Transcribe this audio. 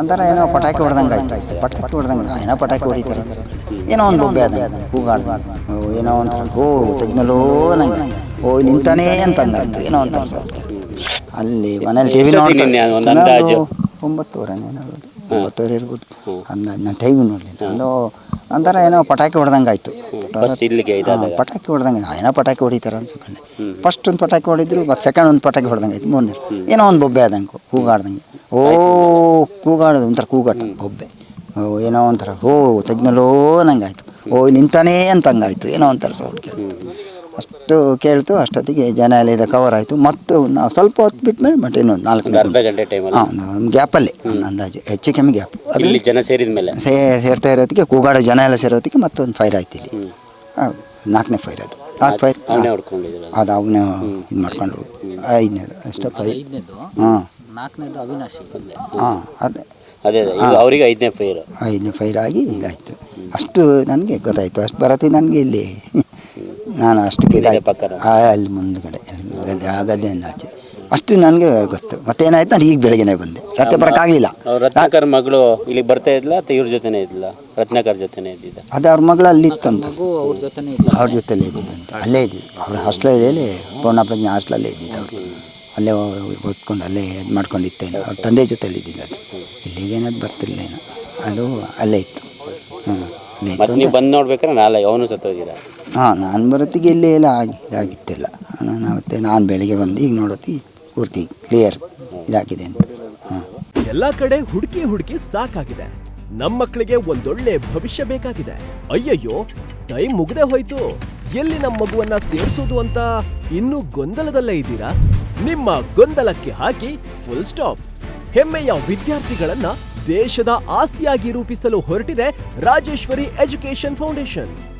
ಒಂಥರ ಏನೋ ಪಟಾಕಿ ಹೊಡೆದಂಗೆ ಆಯ್ತು. ಪಟಾಕಿ ಹೊಡೆದಂಗೆ ಏನೋ ಪಟಾಕಿ ಹೊಡಿತಾರೆ. ಏನೋ ಒಂದು ಬೊಬ್ಬೆ ಅದ ಕೂಗಾಡ್ದು ಏನೋ ಅಂತ ಓ ತೆಗ್ನಲ್ಲೋ ನಂಗೆ. ಓ ನಿಂತಾನೇ ಅಂತಂದಾಯ್ತು ಏನೋ ಅಂತ ಅಲ್ಲಿ ಮನೇಲಿ ಟಿ ವಿ ನೋಡ್ತೀನಿ? ಒಂಬತ್ತುವರೆ ಒಂಬತ್ತುವರೆ ಇರ್ಬೋದು. ಅಂದಾಜು ನಾನು ಟೈಮ್ ನೋಡಲಿಲ್ಲ. ಅದು ಒಂಥರ ಏನೋ ಪಟಾಕಿ ಹೊಡೆದಂಗೆ ಆಯ್ತು ಫಸ್ಟ್ ಇಲ್ಲಿಗೆ ಪಟಾಕಿ ಹೊಡೆದಂಗೆ ಏನೋ ಪಟಾಕಿ ಹೊಡಿತಾರೆ ಅನ್ಸ್ಕೊಂಡೆ. ಫಸ್ಟ್ ಒಂದು ಪಟಾಕಿ ಹೊಡಿದ್ರು ಮತ್ತು ಸೆಕೆಂಡ್ ಒಂದು ಪಟಾಕಿ ಹೊಡೆದಂಗೆ ಆಯ್ತು ಮೂರನೇ ಏನೋ ಒಂದು ಬೊಬ್ಬೆ ಆದಂಗೆ ಕೂಗಾಡ್ದಂಗೆ. ಓ ಕೂಗಾಡೋದು ಒಂಥರ ಕೂಗಾಟ ಬೊಬ್ಬೆ. ಓ ಏನೋ ಒಂಥರ ಓ ತೆಗ್ನಲ್ಲೋ ನಂಗೆ ಆಯಿತು ಓ ನಿಂತಾನೇ ಅಂತ ಹಂಗಾಯ್ತು ಏನೋ ಒಂಥರ ಸೌಂಡ್ ಕೇಳ್ತು ಅಷ್ಟು ಕೇಳ್ತು ಅಷ್ಟೊತ್ತಿಗೆ ಜನ ಎಲ್ಲ ಇದು ಕವರ್ ಆಯಿತು. ಮತ್ತು ನಾವು ಸ್ವಲ್ಪ ಹೊತ್ತು ಬಿಟ್ಮೇಲೆ ಮತ್ತೆ ಇನ್ನೊಂದು ನಾಲ್ಕು ಅರ್ಧ ಗಂಟೆ ಟೈಮಲ್ಲಿ ಹಾಂ ಒಂದು ಗ್ಯಾಪಲ್ಲಿ ಒಂದು ಅಂದಾಜು ಹೆಚ್ಚು ಕಮ್ಮಿ ಗ್ಯಾಪ್ ಅದು ಇಲ್ಲಿ ಜನ ಸೇರಿದ ಮೇಲೆ? ಸೇ ಸೇರ್ತಾ ಇರೋದಕ್ಕೆ ಕೂಗಾಡೋ ಜನ ಎಲ್ಲ ಸೇರೋದಕ್ಕೆ ಮತ್ತೊಂದು ಫೈರ್ ಆಯ್ತು ಇಲ್ಲಿ. ಹೌದು ನಾಲ್ಕನೇ ಫೈರ್ ಅದು. ನಾಲ್ಕು ಫೈರ್ ಅವನೇ ಹೊಡ್ಕೊಂಡಿದ್ರು ಅದು ಅವನೇ ಇದು ಮಾಡ್ಕೊಂಡು ಐದನೇದು ಅಷ್ಟು ಫೈರ್ ಹಾಂ. ನಾಲ್ಕನೇದು ಅವಿನಾಶಿ ಹಾಂ ಅದೇ. ಅದೇ ಅದೇ. ಇದು ಅವರಿಗೆ ಐದನೇ ಫೈರ್ ಐದನೇ ಫೈರ್ ಆಗಿ ಇದಾಯಿತು. ಅಷ್ಟು ನನಗೆ ಗೊತ್ತಾಯಿತು. ಅಷ್ಟು ಬರತ್ತಿ ನನಗೆ ಇಲ್ಲಿ. ನಾನು ಅಷ್ಟಕ್ಕೆ ಇದಾಯ್ತು ಅಲ್ಲಿ ಮುಂದ್ಗಡೆ ಅಲ್ಲಿ ಗದ್ದೆ ಆ ಗದ್ದೆಯಿಂದ ಆಚೆ. ಅಷ್ಟು ನನಗೆ ಗೊತ್ತು. ಮತ್ತೇನಾಯ್ತು ನಾನು ಈಗ ಬೆಳಗ್ಗೆನೇ ಬಂದೆ. ರಾತ್ರಿ ಬರೋಕ್ಕಾಗಲಿಲ್ಲ ಅವ್ರ ರತ್ನಾಕರ್ ಮಗಳು ಇಲ್ಲಿ ಬರ್ತಾ ಇದ್ಲ ಅಥವಾ ಇವ್ರ ಜೊತೆನೇ ಇದ್ಲ? ರತ್ನಾಕರ್ ಜೊತೆನೇ ಇದ್ದಿದ್ದ? ಅದು ಅವ್ರ ಮಗಳು ಅಲ್ಲಿ ಇತ್ತಂತ ಅವ್ರ ಜೊತೆನೇ ಇಲ್ಲ ಅವ್ರ ಜೊತೆಲೇ ಇದ್ದಿದ್ದಂತೆ ಅಲ್ಲೇ ಇದ್ದಿದ್ದು. ಅವ್ರ ಹಾಸ್ಟೆಲಲ್ಲಿ ಪೂರ್ಣಪ್ರಜ್ಞೆ ಹಾಸ್ಟೆಲಲ್ಲೇ ಇದ್ದಿದ್ದು ಅವರು. ಅಲ್ಲೇ ಓದ್ಕೊಂಡು ಅಲ್ಲೇ ಇದು ಮಾಡ್ಕೊಂಡಿತ್ತೇನು ಅವ್ರ ತಂದೆ ಜೊತೆಲಿ ಇದ್ದಿದ್ದು ಅದು. ಇಲ್ಲಿಗೇನದು ಬರ್ತಿರ್ಲೇನು ಅದು ಅಲ್ಲೇ ಇತ್ತು. ಹ್ಞೂ ಬಂದು ನೋಡ್ಬೇಕಾದ್ರೆ ನಾಳೆ ಅವನು ಸತ್ತೋಗಿದ ಹಾಂ, ನಾನು ಬರೋತ್ತಿಗೆ ಇಲ್ಲೇ ಇಲ್ಲ ಆಗಿ, ಇದಾಗಿತ್ತಿಲ್ಲ. ನಾನು ಅವತ್ತೆ, ನಾನು ಬೆಳಿಗ್ಗೆ ಬಂದು ಈಗ ನೋಡೋತಿ ಪೂರ್ತಿ ಕ್ಲಿಯರ್ ಇದಾಗಿದೆ ಅಂತ. ಹಾಂ. ಎಲ್ಲ ಕಡೆ ಹುಡುಕಿ ಹುಡುಕಿ ಸಾಕಾಗಿದೆ. ನಮ್ಮ ಮಕ್ಕಳಿಗೆ ಒಂದೊಳ್ಳೆ ಭವಿಷ್ಯ ಬೇಕಾಗಿದೆ. ಅಯ್ಯಯ್ಯೋ, ಟೈಮ್ ಮುಗ್ದೇ ಹೋಯ್ತು. ಎಲ್ಲಿ ನಮ್ಮ ಮಗುವನ್ನ ಸೇರಿಸೋದು ಅಂತ ಇನ್ನೂ ಗೊಂದಲದಲ್ಲೇ ಇದ್ದೀರಾ? ನಿಮ್ಮ ಗೊಂದಲಕ್ಕೆ ಹಾಕಿ ಫುಲ್ ಸ್ಟಾಪ್ ಹೆಮ್ಮೆಯ ವಿದ್ಯಾರ್ಥಿಗಳನ್ನ ದೇಶದ ಆಸ್ತಿಯಾಗಿ ರೂಪಿಸಲು ಹೊರಟಿದೆ ರಾಜೇಶ್ವರಿ ಎಜುಕೇಶನ್ ಫೌಂಡೇಶನ್.